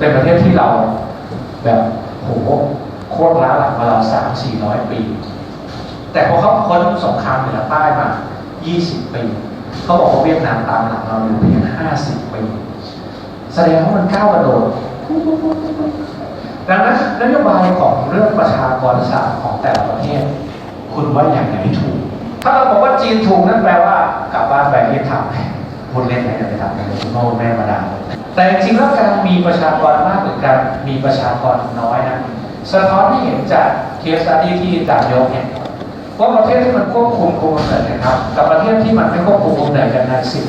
ป็นประเทศที่เราแบบโหโคตรล้าหลังมาเราสามสี่ร้อยปี แต่พอเขาพ้นสงครามเหนือใต้มา 20 ปี เขาบอกว่าเวียดนามตามหลังเราอยู่เพียง 50 ปี แสดงว่ามันก้าวกระโดดดังนั้นนโยบายของเรื่องประชากรศาสตร์ของแต่ละประเทศ คุณว่าอย่างไหนถูก ถ้าเราบอกว่าจีนถูกนั่นแปลว่ากลับบ้านไปรีบทำพูดเล่นนะอย่าไปทำเลยคุณพ่อแม่มาด่า แต่จริงๆแล้วการมีประชากรมากหรือการมีประชากรน้อยนะสะท้อนให้เห็นจากเคสสตี้ที่อาจารย์ยกเนี่ยว่าประเทศที่มันควบคุมคุมกำเนิดนะครับกับประเทศที่มันไม่ควบคุมคุมกำเนิดกันในสิบ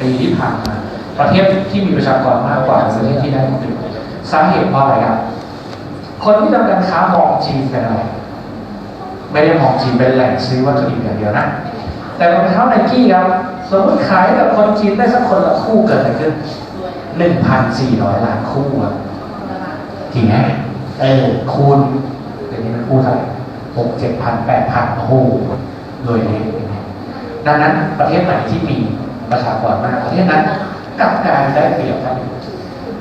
ปีที่ผ่านมาประเทศที่มีประชากรมากกว่าประเทศที่ได้ผลประโยชน์สาเหตุเพราะอะไรครับคนที่ทำการค้ามองจีนเป็นอะไรไม่ได้มองจีนเป็นแหล่งซื้อวัตถุดิบอย่างเดียวนะ แต่รองเท้าไนกี้ครับสมมติขายกับคนจีนได้สักคนละคู่เกิดอะไรขึ้น หนึ่งพันสี่ร้อยล้านคู่อะจริงไหมเออคูณเดี๋ยวนี้มันคู่เท่าไหร่หกเจ็ดพันแปดพันโอ้โหรวยเลยดังนั้นประเทศไหนที่มีประชากรมากประเทศนั้นกับกายได้เปรียบครับ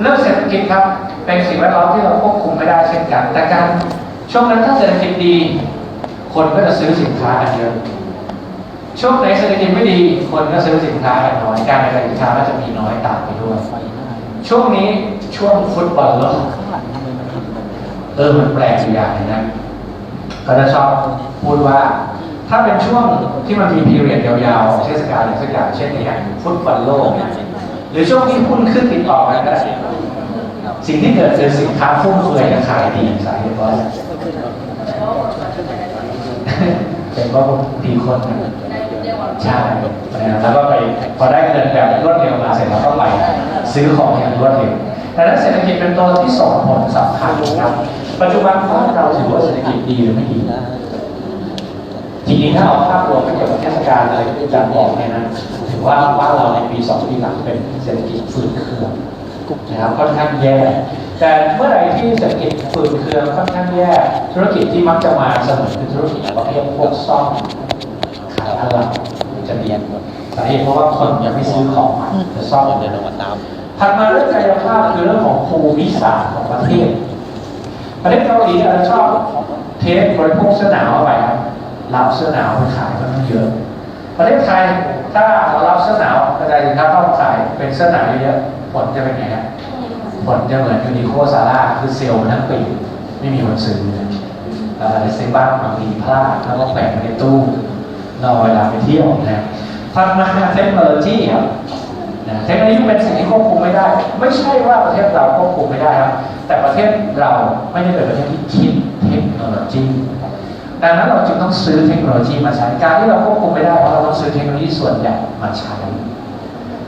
เรื่องเศรษฐกิจครับ เป็นสิ่งแวดล้อมที่เราควบคุมไม่ได้เช่นกัน แต่การช่วงนั้นถ้าเศรษฐกิจดี คนก็จะซื้อสินค้ากันเยอะ ช่วงไหนเศรษฐกิจไม่ดี คนก็ซื้อสินค้ากันน้อย การผลิตสินค้าก็จะมีน้อยตามไปด้วย ช่วงนี้ช่วงฟุตบอลโลกข้างหลังทำไมมันทำแบบเออมันแปลกอยู่อย่างหนึงนะก็จะชอบพูดว่า ถ้าเป็นช่วงที่มันมีพีเรียดยาวๆเทศกาลอะไรสักอย่างเช่นนี้ฟุตบอลโลกเนี่ยหรือช่วงที่หุ้นขึ้นติดต่อกันก็ได้สิ่งที่เกิดคือสินค้าฟุ่มเฟือยและขายดีสาเหตุเพราะอะไรเป็นเพราะมีคน ใช่แล้วก็ไปพอได้เงินแบบรวดเร็วมาเสร็จแล้วก็ไปซื้อของอย่างรวดเร็วแต่นั้นเศรษฐกิจเป็นตัวที่ส่งผลสำคัญนะครับปัจจุบันบ้านเราถือว่าเศรษฐกิจดีหรือไม่ดีทีนี้ถ้าเอาภาพรวมไปเกี่ยวกับเทศกาลอะไรที่อาจารย์บอกเนี่ยนะถือว่าบ้านเราในปีสองปีหลังเป็นเศรษฐกิจฟื้นเครือนะครับค่อนข้างแย่แต่เมื่อไหร่ที่เศรษฐกิจฟื้นเครือค่อนข้างแย่ธุรกิจที่มักจะมาเสมอคือธุรกิจประเภทพวกซ่อมขายอะไร จะเรียนสาเหตุเพราะว่าคนยังไม่ซื้อของจะซ่อมเดินออกมาตามถัดมาเรื่องกายภาพคือเรื่องของภูมิศาสตร์ของประเทศ ประเทศเกาหลีอาจจะชอบเทสบริโภคเสื้อหนาวเอาไปครับรับเสื้อหนาวไปขายค่อนข้างเยอะ ประเทศไทยถ้าเรารับเสื้อหนาวกระจายสินค้าต้องขายเป็นเสื้อหนาวเยอะๆผลจะเป็นไงครับผลจะเหมือนยูนิโคซาร่าคือเซลล์ทั้งปีไม่มีคนซื้อเลยเราอาจจะซื้อบ้างบางทีพลาดแล้วก็แขวนไว้ในตู้ เรอเวลาไปเที่ยวนะถัดมาเทคโนโลยีครับเทคโนโลยีเป็นสิ่งที่ควบคุมไม่ได้ ไม่ใช่ว่าประเทศเราควบคุมไม่ได้ครับ แต่ประเทศเราไม่ได้เป็นประเทศที่คิดเทคโนโลยีดังนั้นเราจึงต้องซื้อเทคโนโลยีมาใช้ การที่เราควบคุมไม่ได้เพราะเราต้องซื้อเทคโนโลยีส่วนใหญ่มาใช้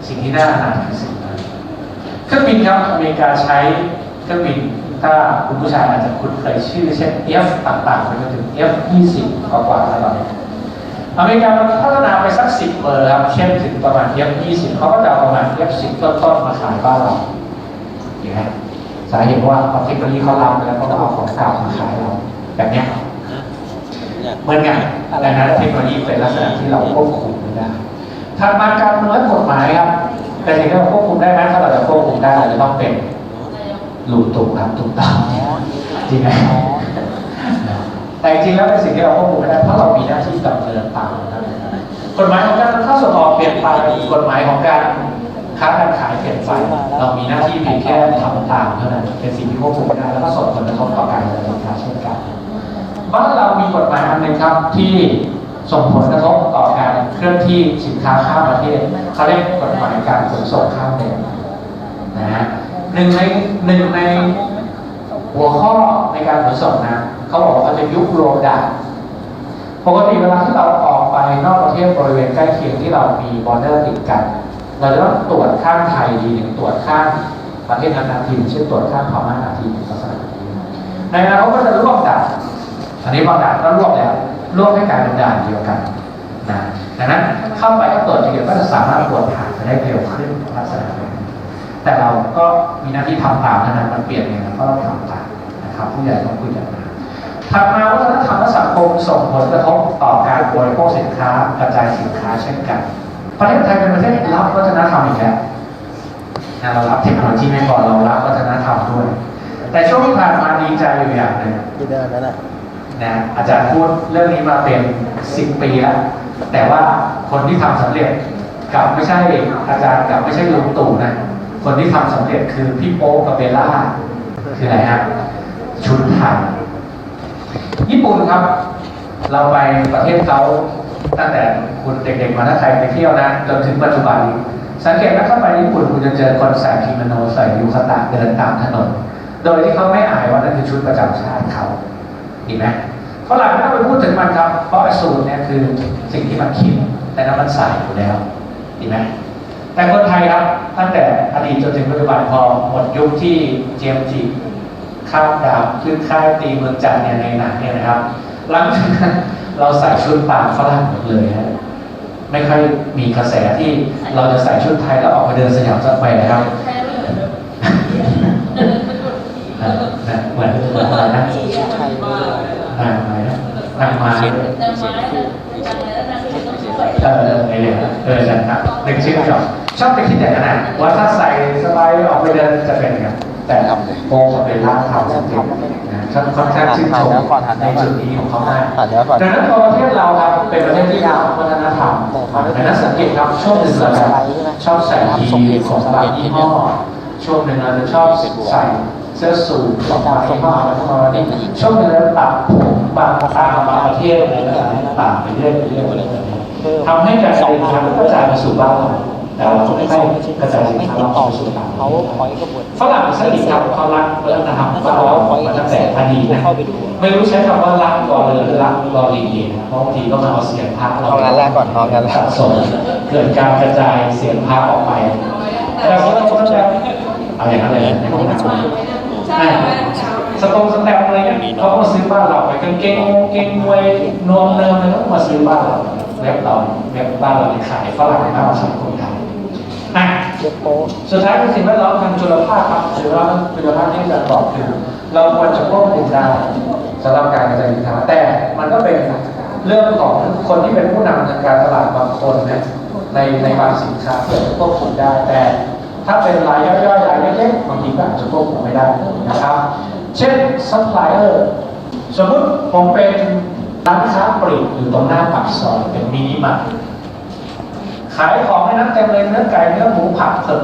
สิ่งที่น่าหนักคือสิ่งนั้นเครื่องบินครับอเมริกาใช้เครื่องบินถ้าคุณผู้ชายอาจจะคุ้นเคยชื่อเช่น F ต่างๆไปจนถึง F 20กว่าๆแล้วตอนนี้ อเมริกามันพัฒนาไปสักสิบเบอร์ครับเช่นถึงประมาณ F 20เขาก็จะประมาณ F 10ต้นๆมาขายบ้านเราเห็นไหมสาเหตุว่าพอเทคโนโลยีเขาล้ำไปแล้วเขาก็เอาของเก่ามาขายเราแบบเนี้ยเหมือนกันดังนั้นเทคโนโลยีเป็นลักษณะที่เราควบคุมไม่ได้ถัดมาการเมืองกฎหมายครับ แต่สิ่งที่เราควบคุมได้ไหมถ้าเราจะควบคุมได้เราจะต้องเป็นลูกตุกครับถูกต้องจริงไหม แต่จริงๆแล้วเป็นสิ่งที่เราควบคุมไม่ได้เพราะเรามีหน้าที่ดำเนินตามนั้นกฎหมายของการเข้าส่งออกเปลี่ยนไปกฎหมายของการค้าการขายเปลี่ยนไปเรามีหน้าที่เพียงแค่ทำตามเท่านั้นเป็นสิ่งที่ควบคุมไม่ได้แล้วก็ส่งผลกระทบต่อการดำเนินการเช่นกันบ้านเรามีกฎหมายอันหนึ่งครับที่ส่งผลกระทบต่อการเคลื่อนที่สินค้าข้ามประเทศเขาเรียกกฎหมายการขนส่งข้ามแดนนะฮะหนึ่งในหนึ่งในหัวข้อในการขนส่งนะ เขาบอกว่าเขาจะยุบโรดาปกติเวลาที่เราออกไปนอกประเทศบริเวณใกล้เคียงที่เรามีบอร์เดอร์ติดกัน เราจะต้องตรวจข้ามไทยทีหนึ่งตรวจข้ามประเทศนั้นทีเช่นตรวจข้ามพม่าทีหนึ่งลักษณะนี้ในอนาคตก็จะรวบด่านอันนี้พอด่านก็รวบแล้วรวบให้กลายเป็นด่านเดียวกันนะดังนั้นเข้าไปก็ตรวจทีเดียวก็จะสามารถตรวจผ่านไปได้เร็วขึ้นลักษณะแบบนี้แต่เราก็มีหน้าที่ทำตามเท่านั้นมันเปลี่ยนเองแล้วก็ต้องทำตามนะครับผู้ใหญ่ต้องคุยกัน ถัดมาวัฒนธรรมและสังคมส่งผลกระทบต่อการบริโภคสินค้ากระจายสินค้าเช่นกัน ประเทศไทยเป็นประเทศรับวัฒนธรรมอีกแล้วนะเรารับเทคโนโลยีไม่พอเรารับวัฒนธรรมด้วย แต่ช่วงที่ผ่านมาดีใจอยู่อย่างหนึ่งที่เดินนั่นแหละนะอาจารย์พูดเรื่องนี้มาเป็นสิบปีแล้วแต่ว่าคนที่ทำสำเร็จกลับไม่ใช่อาจารย์กลับไม่ใช่ลุงตู่นะคนที่ทำสำเร็จคือพี่โป๊กกับเบลล่าคืออะไรฮะชุดไทย ญี่ปุ่นครับ เราไปประเทศเขาตั้งแต่คุณเด็กๆมาถ้าใครไปเที่ยวนะ จนถึงปัจจุบัน สังเกตว่าเข้าไปญี่ปุ่นคุณจะเจอคนใส่กิโมโนใส่ยูคาตะเดินตามถนน โดยที่เขาไม่อายว่านั่นคือชุดประจำชาติเขาดีไหมฝรั่งไม่ต้องไปพูดถึงมันครับ เพราะไอ้สูตรเนี่ยคือสิ่งที่มันคิดแต่นั้นมันใส่อยู่แล้วดีไหมแต่คนไทยครับตั้งแต่อดีตจนถึงปัจจุบันพอหมดยุคที่เจมจี ข้ามดาวขึ้นค่ายตีเมืองจันทร์เนี่ยในหนังเนี่ยนะครับหลังจากนั้นเราใส่ชุดตามฝรั่งหมดเลยฮะไม่ค่อยมีกระแสที่เราจะใส่ชุดไทยแล้วออกไปเดินสยามสแควร์นะครับอ่านะเหมือนเหมือนอะไรนะชุดไทยด้วยนางอะไรนะนางไม้เออเออไอเนี่ยเออนะครับหนึ่งชื่อจบชอบไปคิดอย่างนั้นนะว่าถ้าใส่สบายออกไปเดินจะเป็นยังไง แต่โปกับเป็นร่างทำสำเร็จนะค่อนค่อนข้างชื่นชมในจุดนี้ของเขามากผ่านเนื้อก่อนดังนั้นพอประเทศเราครับเป็นประเทศที่มีวัฒนธรรมดังนั้นสังเกตครับช่วงหนึ่งเราจะชอบใส่ยีนของบางยี่ห้อช่วงหนึ่งเราจะชอบใส่เสื้อสูทของบางยี่ห้ออะไรพวกนี้ช่วงหนึ่งเราตัดผมบางตามบางประเทศเลยนะตัดไปเรื่อยๆเรื่อยๆทำให้การเดินทางกระจายมาสู่บ้านเรา แต่เราไม่ให้กระจายสินค้าเราเข้าสู่ต่างประเขาเทศพอยก็บวชฝรั่งสนิทครับเขารักวัฒนธรรมเขามาตั้งแต่อดีตนะไม่รู้ใช้คำว่ารักรอเรือหรือรักรอลิงเองนะเพราะบางทีก็มาเอาเสียงพระเราเอางานแรกก่อนเอางานแรกสะสมเกิดการกระจายเสียงพระออกไปแต่ว่าเราก็จะเอาอย่างนั้นเลยนห้องแต่สตงสแตมอะไรเงี้ยเขาก็ซื้อบ้านเราไปกางเกงงเกงมวยนวมเนิมอะไรก็มาซื้อบ้านเราเว็บเราเว็บบ้านเราขายฝรั่งมากกว่าสังคมไทย อะสุดท้ายเป็นสิ่งแวดล้อมทางจุลภาคครับจุลภาคจุลภาคที่อาจารย์บอกคือเราควรจะควบคุมได้สำหรับการกระจายสินค้าแต่มันก็เป็นเรื่องของคนที่เป็นผู้นำทางการตลาดบางคนนะในในบางสินค้าเพื่อจะควบคุมได้แต่ ถ้าเป็นรายย่อยๆรายเล็กๆบางทีก็อาจจะควบคุมไม่ได้นะครับ เช่นซัพพลายเออร์สมมติผมเป็นร้านค้าปลีกอยู่ตรงหน้าปากซอยเป็นมินิมาร์ท ขายของให้นักเต็มเลยเนื้อไก่เนื้อหมูผักเถิด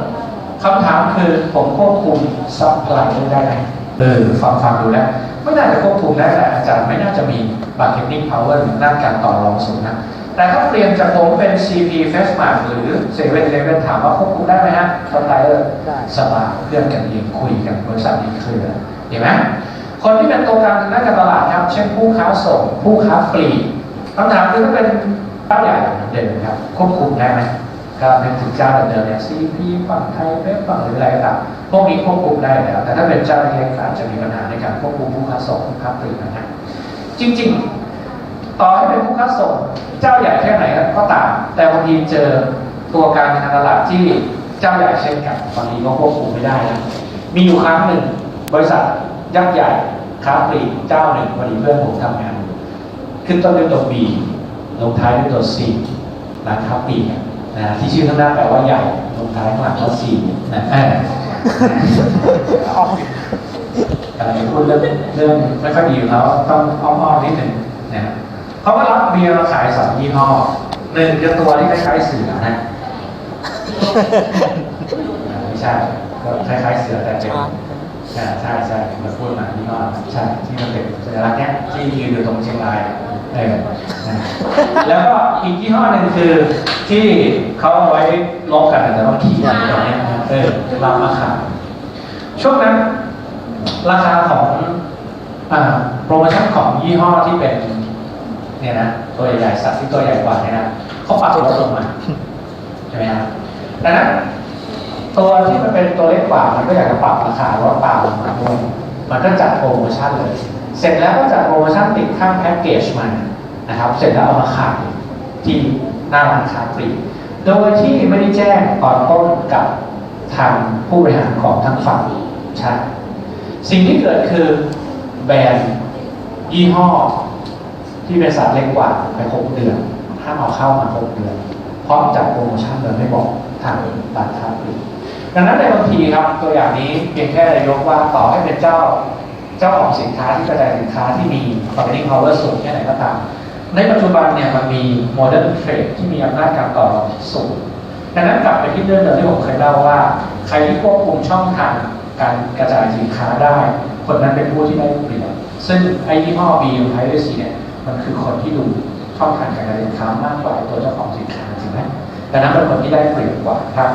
คำถามคือผมควบคุมซัพพลายได้ไหมเออฟังฟังดูแล้วไม่น่าจะควบคุมได้แต่อาจารย์ไม่น่าจะมี bargaining power หรือหน้าการต่อรองสูงนะแต่ถ้าเปลี่ยนจากผมเป็น CP f a c e m a r k หรือ7 e เ e ่ e ถามว่าควบคุมได้ไหมฮะซัพพลายเออร์สบายเพื่อนกันเองคุยกันบริษัทนี้เคลียเห็นไหมคนที่เป็นตัวกลางทางด้านการตลาดครับ เช่นผู้ค้าส่งผู้ค้าปลีกคำถามคือถ้าเป็น เจ้าใหญ่เด่นครับควบคุมได้ไหมก็เป็นถึงเจ้าเดิมเนี่ยซีพีฝั่งไทยเว็บฝั่งหรืออะไรก็ตามพวกนี้ควบคุมได้แล้วแต่ถ้าเป็นเจ้าเล็กอาจจะมีปัญหาในการควบคุมผู้ค้าส่งผู้ค้าปลีกนะฮะจริง ๆ ต่อให้เป็นผู้ค้าส่งเจ้าใหญ่แค่ไหนก็ตาม แต่บางทีเจอตัวกางทางตลาดที่เจ้าใหญ่เช่นกันบางทีก็ควบคุมไม่ได้นะมีอยู่ครั้งหนึ่งบริษัทยักษ์ใหญ่ค้าปลีกเจ้าหนึ่งวันนี้เพื่อนผมทำงาน ขึ้นต้นด้วยตัว B ลงท้ายด้วยตัว C ร้านค้าปลีกอะนะที่ชื่อข้างหน้าแปลว่าใหญ่ลงท้ายข้างหลังว่า C นะเออกำลังจะพูดเรื่องเรื่องไม่ค่อยดีอยู่แล้วต้องอ้อมๆนิดหนึ่งนะเขาก็รับเบียร์มาขายสองยี่ห้อหนึ่งคือตัวที่คล้ายๆเสือนะไม่ใช่ก็คล้ายๆเสือแต่เป็นใช่ใช่ใช่มาพูดมาที่ว่าใช่ที่มันเป็นสัญลักษณ์เนี้ยที่ยืนอยู่ตรงเชียงราย เออนะแล้วก็อีกยี่ห้อหนึ่งคือที่เขาเอาไว้ลบกันแต่ว่าขี่กันตรงเนี้ยนะเออรับมาขาช่วงนั้น ราคาของอ่าโปรโมชั่นของยี่ห้อที่เป็นเนี่ยนะตัวใหญ่ๆสัตว์ที่ตัวใหญ่กว่าเนี่ยนะเขาปรับลดลงมาใช่ไหมครับดังนั้นตัวที่มันเป็นตัวเล็กกว่ามันก็อยากจะปรับราคาลดตามลงมาด้วยมันก็จัดโปรโมชั่นเลย เสร็จแล้วก็จัดโปรโมชั่นติดข้างแพ็กเกจมานะครับ เสร็จแล้วเอามาขายที่หน้าร้านค้าปลีกโดยที่ไม่ได้แจ้งตอนต้นกับทางผู้บริหารของทางฝั่งใช่สิ่งที่เกิดคือแบรนด์ยี่ห้อ ที่เป็นสัตว์เล็กกว่าไปหกเดือนห้ามเอาเข้ามาหกเดือนเพราะจัดโปรโมชั่นโดยไม่บอกทางร้านค้าปลีกดังนั้นในบางทีครับตัวอย่างนี้เพียงแค่ยกว่าต่อให้เป็นเจ้า เจ้าของสินค้าที่กระจายสินค้าที่มี bargaining power สูงแค่ไหนก็ตาม ในปัจจุบันเนี่ยมันมี modern trade ที่มีอำนาจการต่อรองที่สูงดังนั้นกลับไปที่เรื่องเดิมที่ผมเคยเล่าว่า ใครที่ควบคุมช่องทางการกระจายสินค้าได้ คนนั้นเป็นผู้ที่ได้เปรียบซึ่งไอ้ยี่ห้อ B U Privacy เนี่ยมันคือคนที่ดูช่องทางการกระจายสินค้ามากกว่าตัวเจ้าของสินค้าจริงไหมดังนั้นเป็นคนที่ได้เปรียบกว่าครับ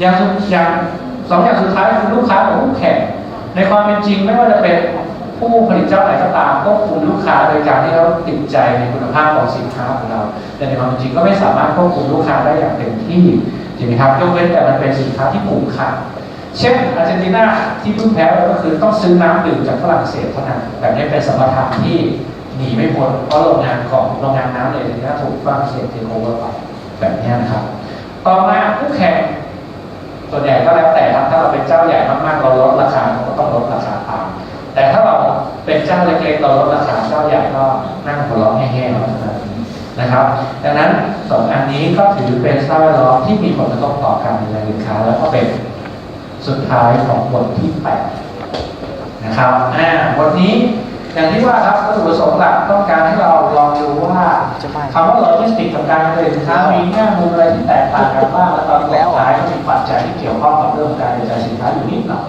อย่างสอย่างสองอย่างสุดท้ายคือลูกค้ากับคู่แข่งในความเป็นจริงไม่ว่าจะเป็น ผู้ผลิตเจ้าไหนก็ตามควบคุมลูกค้าโดยการที่เขาติดใจในคุณภาพของสินค้าของเรา แต่ในความจริงก็ไม่สามารถควบคุมลูกค้าได้อย่างเต็มที่จริงไหมครับยกเว้นแต่มันเป็นสินค้าที่ผูกขาดเช่นอาร์เจนตินาที่เพิ่งแพ้ก็คือต้องซื้อน้ำดื่มจากฝรั่งเศสเท่านั้นแบบนี้เป็นสมรรถนที่หนีไม่พ้นเพราะโรงงานของโรงงานน้ำในอาร์เจนตินาถูกฝรั่งเศสเทโอเวอร์ไปแบบนี้นะครับ ต่อมาคู่แข่งส่วนใหญ่ก็แล้วแต่ครับถ้าเราเป็นเจ้าใหญ่มากๆเราลดราคาเราก็ต้องลดราคาตาม แต่ถ้าเราเป็นเจ้าเล็กๆเราลดราคาเจ้าใหญ่ก็นั่งหัวเราะแห้งๆเอาเท่านั้นนะครับ ดังนั้นสองอันนี้ก็ถือเป็นสภาพแวดล้อมที่มีผลกระทบต่อการดำเนินสินค้า แล้วก็เป็นสุดท้ายของบทที่แปดนะครับอ่าบทนี้อย่างที่ว่าครับวัตถุประสงค์หลักต้องการให้เราลองดูว่าคำว่าโลจิสติกกับการผลิตสินค้ามีแง่มุมอะไรที่แตกต่างกันบ้างและตอนสุดท้ายก็มีปัจจัยที่เกี่ยวข้องกับเรื่องการกระจายสินค้าอยู่นิดหน่อย